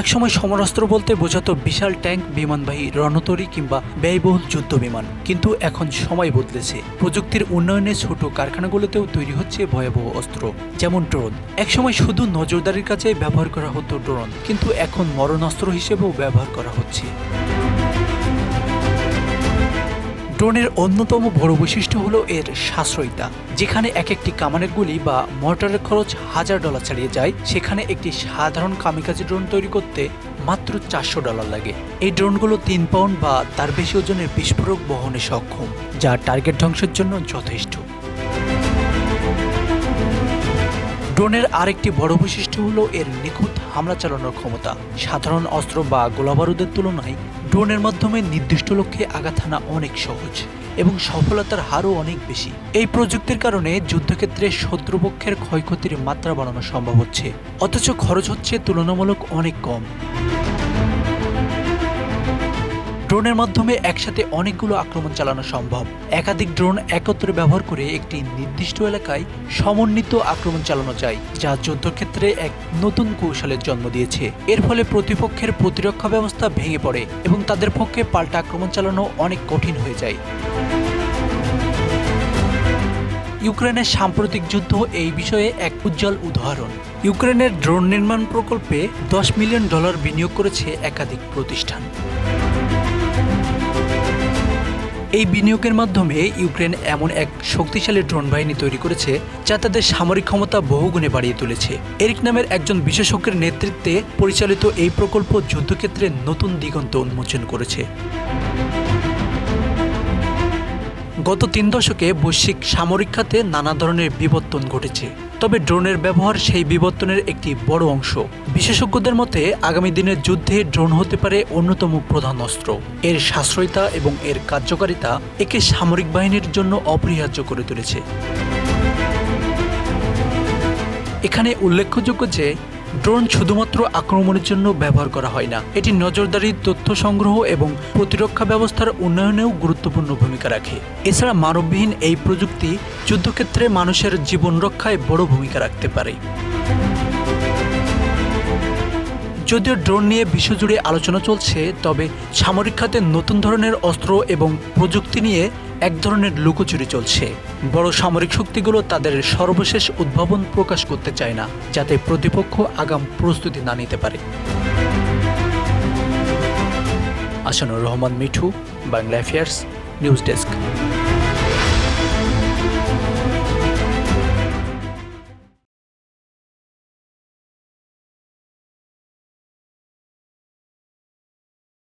একসময় সমরাস্ত্র বলতে বোঝাতো বিশাল ট্যাঙ্ক, বিমানবাহী রণতরী কিংবা ব্যয়বহুল যুদ্ধ বিমান। কিন্তু এখন সময় বদলেছে। প্রযুক্তির উন্নয়নে ছোট কারখানাগুলোতেও তৈরি হচ্ছে ভয়াবহ অস্ত্র, যেমন ড্রোন। একসময় শুধু নজরদারির কাজে ব্যবহার করা হতো ড্রোন, কিন্তু এখন মরণাস্ত্র হিসেবেও ব্যবহার করা হচ্ছে। ড্রোনের অন্যতম বড় বৈশিষ্ট্য হলো এর সাশ্রয়িতা। যেখানে এক একটি কামানের গুলি বা মর্টারের খরচ হাজার ডলার ছাড়িয়ে যায়, সেখানে একটি সাধারণ কামিকাজি ড্রোন তৈরি করতে মাত্র চারশো ডলার লাগে। এই ড্রোনগুলো তিন পাউন্ড বা তার বেশি ওজনের বিস্ফোরক বহনে সক্ষম, যা টার্গেট ধ্বংসের জন্য যথেষ্ট। ড্রোনের আরেকটি বড় বৈশিষ্ট্য হলো এর নিখুঁত হামলা চালানোর ক্ষমতা। সাধারণ অস্ত্র বা গোলাবারুদের তুলনায় ড্রোনের মাধ্যমে নির্দিষ্ট লক্ষ্যে আঘাত হানা অনেক সহজ এবং সফলতার হারও অনেক বেশি। এই প্রযুক্তির কারণে যুদ্ধক্ষেত্রে শত্রুপক্ষের ক্ষয়ক্ষতির মাত্রা বাড়ানো সম্ভব হচ্ছে, অথচ খরচ হচ্ছে তুলনামূলক অনেক কম। ড্রোনের মাধ্যমে একসাথে অনেকগুলো আক্রমণ চালানো সম্ভব। একাধিক ড্রোন একত্রে ব্যবহার করে একটি নির্দিষ্ট এলাকায় সমন্বিত আক্রমণ চালানো যায়, যা যুদ্ধক্ষেত্রে এক নতুন কৌশলের জন্ম দিয়েছে। এর ফলে প্রতিপক্ষের প্রতিরক্ষা ব্যবস্থা ভেঙে পড়ে এবং তাদের পক্ষে পাল্টা আক্রমণ চালানো অনেক কঠিন হয়ে যায়। ইউক্রেনের সাম্প্রতিক যুদ্ধ এই বিষয়ে এক উজ্জ্বল উদাহরণ। ইউক্রেনের ড্রোন নির্মাণ প্রকল্পে দশ মিলিয়ন ডলার বিনিয়োগ করেছে একাধিক প্রতিষ্ঠান। এই বিনিয়োগের মাধ্যমে ইউক্রেন এমন এক শক্তিশালী ড্রোন বাহিনী তৈরি করেছে যা তাদের সামরিক ক্ষমতা বহুগুণে বাড়িয়ে তুলেছে। এরিক নামের একজন বিশেষজ্ঞের নেতৃত্বে পরিচালিত এই প্রকল্প যুদ্ধক্ষেত্রে নতুন দিগন্ত উন্মোচন করেছে। গত তিন দশকে বৈশ্বিক সামরিক খাতে নানা ধরনের বিবর্তন ঘটেছে। তবে ড্রোনের ব্যবহার সেই বিবর্তনের একটি বড় অংশ। বিশেষজ্ঞদের মতে, আগামী দিনের যুদ্ধে ড্রোন হতে পারে অন্যতম প্রধান অস্ত্র। এর সাশ্রয়িতা এবং এর কার্যকারিতা একে সামরিক বাহিনীর জন্য অপরিহার্য করে তুলেছে। এখানে উল্লেখযোগ্য যে ড্রোন শুধুমাত্র আক্রমণের জন্য ব্যবহার করা হয় না। এটি নজরদারি, তথ্য সংগ্রহ এবং প্রতিরক্ষা ব্যবস্থার উন্নয়নেও গুরুত্বপূর্ণ ভূমিকা রাখে। এছাড়া মানববিহীন এই প্রযুক্তি যুদ্ধক্ষেত্রে মানুষের জীবন রক্ষায় বড় ভূমিকা রাখতে পারে। যদিও ড্রোন নিয়ে বিশ্বজুড়ে আলোচনা চলছে, তবে সামরিক খাতে নতুন ধরনের অস্ত্র এবং প্রযুক্তি নিয়ে এক ধরনের লুকোচুরি চলছে। বড় সামরিক শক্তিগুলো তাদের সর্বশেষ উদ্ভাবন প্রকাশ করতে চায় না, যাতে প্রতিপক্ষ আগাম প্রস্তুতি না নিতে পারে। Asanur Rahman Mithu, Bangla affairs news desk